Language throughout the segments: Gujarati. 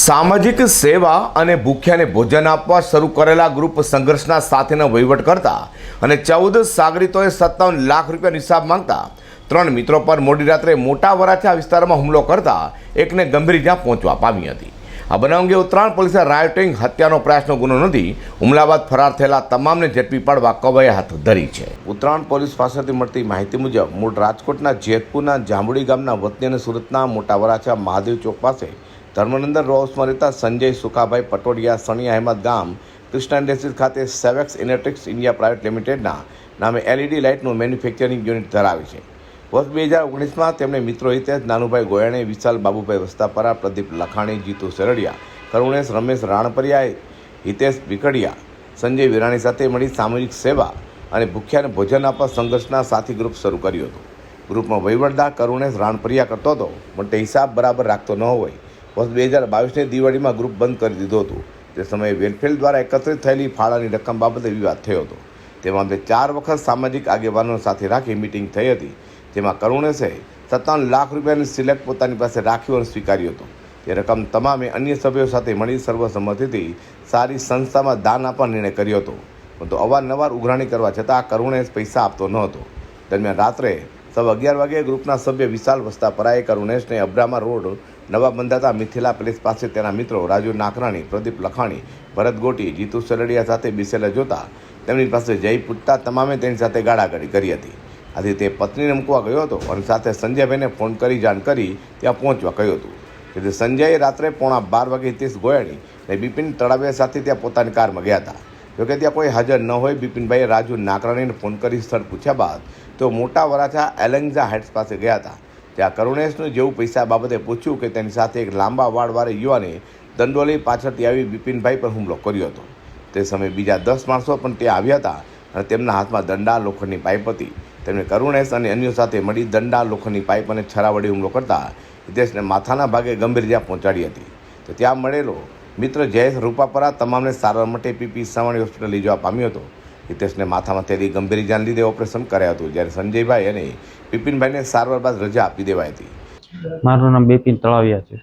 સામાજિક સેવા અને ભૂખ્યાને ભોજન આપવા શરૂ કરેલા ગ્રુપ સંઘર્ષના સાથેનો વહીવટ કરતા અને ચૌદ સાગરીતોએ સત્તાવન લાખ રૂપિયા હિસાબ માંગતા ત્રણ મિત્રો પર મોડી રાત્રે મોટા વરાછા વિસ્તારમાં હુમલો કરતા એકને ગંભીર ઇજા પહોંચવા પામી હતી. આ બનાવ અંગે ઉત્તરાયણ પોલીસે રાયોટિંગ હત્યાનો પ્રયાસનો ગુનો નોંધી હુમલા બાદ ફરાર થયેલા તમામને ઝડપી પાડવા કવાઈ હાથ ધરી છે. ઉત્તરાયણ પોલીસ પાસેથી મળતી માહિતી મુજબ, મૂળ રાજકોટના જેતપુરના જાંબુડી ગામના વતની અને સુરતના મોટા વરાછા મહાદેવ ચોક પાસે ધર્મનંદન રો હાઉસમાં રહેતા સંજય સુખાભાઈ પટોડિયા સણી અહેમદ ગામ કૃષ્ણા ઇન્ડસ્ટ્રીઝ ખાતે સેવેક્સ ઇલેક્ટ્રિક્સ ઇન્ડિયા પ્રાઇવેટ લિમિટેડના નામે એલઈડી લાઇટનું મેન્યુફેક્ચરિંગ યુનિટ ધરાવે છે. વર્ષ બે હજાર ઓગણીસમાં તેમણે મિત્રો હિતેશ નાનુભાઈ ગોયણે, વિશાલ બાબુભાઈ વસ્તાપરા, પ્રદીપ લખાણી, જીતુ સેરડિયા કરુણેશ રમેશ રાણપરિયા હિતેશ વિકડિયા સંજય વિરાણી સાથે મળી સામૂહિક સેવા અને ભૂખ્યાને ભોજન આપવા સંઘર્ષના સાથી ગ્રુપ શરૂ કર્યું હતું. ગ્રુપમાં વહીવટદાર કરુણેશ રાણપરિયા કરતો હતો પણ તે હિસાબ બરાબર રાખતો ન હોય વર્ષ બે હજાર બાવીસની દિવાળીમાં ગ્રુપ બંધ કરી દીધું હતું. તે સમયે વેલફેર દ્વારા એકત્રિત થયેલી ફાળાની રકમ બાબતે વિવાદ થયો હતો. તેમાં મામલે ચાર વખત સામાજિક આગેવાનો સાથે રાખી મિટિંગ થઈ હતી. જેમાં કરુણેશે સત્તાવન લાખ રૂપિયાની સિલેક્ટ પોતાની પાસે રાખ્યું અને સ્વીકાર્યું હતું. તે રકમ તમામે અન્ય સભ્યો સાથે મળી સર્વસંમતિથી સારી સંસ્થામાં દાન આપવા નિર્ણય કર્યો હતો. પરંતુ અવારનવાર ઉઘરાણી કરવા છતાં કરુણેશ પૈસા આપતો ન હતો દરમિયાન રાત્રે સવા અગિયાર વાગે ગ્રુપના સભ્ય વિશાલ વસ્તાપરાએ કરુણેશને અબ્રામા રોડ નવા બંધાતા મિથિલા પેલેસ પાસે તેના મિત્રો રાજુ નાકરાણી, પ્રદીપ લખાણી, ભરત ગોટી, જીતુ સરડિયા સાથે બિસેલા જોતા તેમની પાસે જઈ પૂછતા તમામે તેની સાથે ગાળાગાળી કરી હતી. આથી તે પત્નીને મૂકવા ગયો હતો અને સાથે સંજયભાઈને ફોન કરી જાણ કરી ત્યાં પહોંચવા કહ્યું હતું. તેથી સંજયે રાત્રે પોણા બાર વાગે હિતેશ ગોયાણી અને બિપિન તળાવે સાથે ત્યાં પોતાની કારમાં ગયા હતા. જોકે ત્યાં કોઈ હાજર ન હોય, બિપિનભાઈએ રાજુ નાકરાણીને ફોન કરી સ્થળ પૂછ્યા બાદ તેઓ મોટા વરાછા એલેન્ઝા હાઇટ્સ પાસે ગયા હતા. ત્યાં કરુણેશનું જેવું પૈસા બાબતે પૂછ્યું કે તેની સાથે એક લાંબા વાળવાળા યુવાને દંડોલી પાછળથી આવી બિપિનભાઈ પર હુમલો કર્યો હતો. તે સમયે બીજા દસ માણસો પણ ત્યાં આવ્યા હતા અને તેમના હાથમાં દંડા લોખંડની પાઇપ હતી. તેમણે કરુણેશ અને અન્યો સાથે મળી દંડા લોખંડની પાઇપ અને છરા વડે હુમલો કરતા હિતેશને માથાના ભાગે ગંભીર ઇજા પહોંચાડી હતી. તો ત્યાં મળેલો મિત્ર જયેશ રૂપાપરા તમામને સારવાર માટે પીપી સવાણી હોસ્પિટલ લઈ જવા પામ્યો હતો. હિતેશને માથામાં થયેલી ગંભીર ઇજાને લીધે ઓપરેશન કરાયું હતું. જ્યારે સંજયભાઈ અને બિપિનભાઈને સારવાર બાદ રજા આપી દેવાઈ હતી. મારું નામ બિપિન તળાવિયા છે.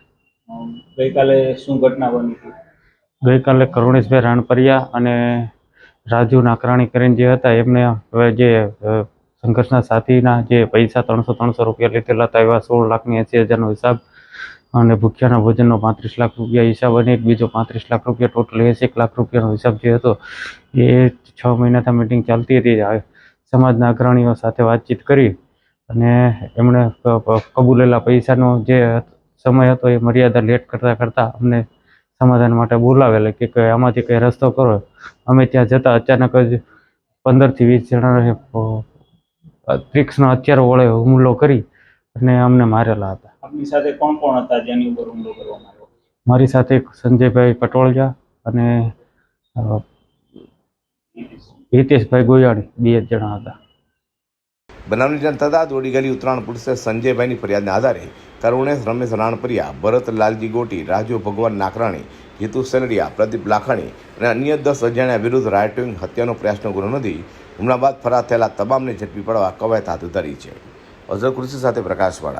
ગઈકાલે શું ઘટના બની હતી? ગઈકાલે કરુણેશભાઈ રાણપરિયા અને રાજુ નાકરાણી કરીને જે હતા એમને હવે જે સંઘર્ષના સાથીના જે પૈસા ત્રણસો ત્રણસો રૂપિયા લીધેલા હતા એવા સોળ લાખની એંસી હજારનો હિસાબ અને ભૂખ્યાના ભોજનનો પાંત્રીસ લાખ રૂપિયા હિસાબ અને એક બીજો પાંત્રીસ લાખ રૂપિયા ટોટલ એક લાખ રૂપિયાનો હિસાબ જે હતો, એ છ મહિનાથી મિટિંગ ચાલતી હતી. સમાજના અગ્રણીઓ સાથે વાતચીત કરી અને એમણે કબૂલેલા પૈસાનો જે સમય હતો એ મર્યાદા લેટ કરતાં કરતાં અમને સમાધાન માટે બોલાવેલા કે આમાંથી કંઈ રસ્તો કરો. અમે ત્યાં જતાં અચાનક જ પંદરથી વીસ જણાએ ત્રિક્ષના હથિયારો વડે હુમલો કરી અને અમને મારેલા હતા. આપની સાથે કોણ કોણ હતા જેની ઉપર હુમલો કરવામાં આવ્યો? મારી સાથે સંજયભાઈ પટોળજા અને હિતેશભાઈ ગોયાણી બે જણા હતા. બનાવની જાણ થતાં દોડી ગયેલી ઉત્તરાયણ પોલીસે સંજયભાઈની ફરિયાદના આધારે કરુણેશ રમેશ રાણપરિયા ભરત લાલજી ગોટી રાજુ ભગવાન નાકરાણી હિતુ સેલડિયા પ્રદીપ લાખાણી અને અન્ય દસ અજાણ્યા વિરુદ્ધ રાયટિંગ હત્યાનો પ્રયાસનો ગુનો નોંધી હુમલા બાદ ફરાર થયેલા તમામને ઝડપી પાડવા કવાયત હાથ ધરી છે. અઝર કૃષિ સાથે પ્રકાશવાળા.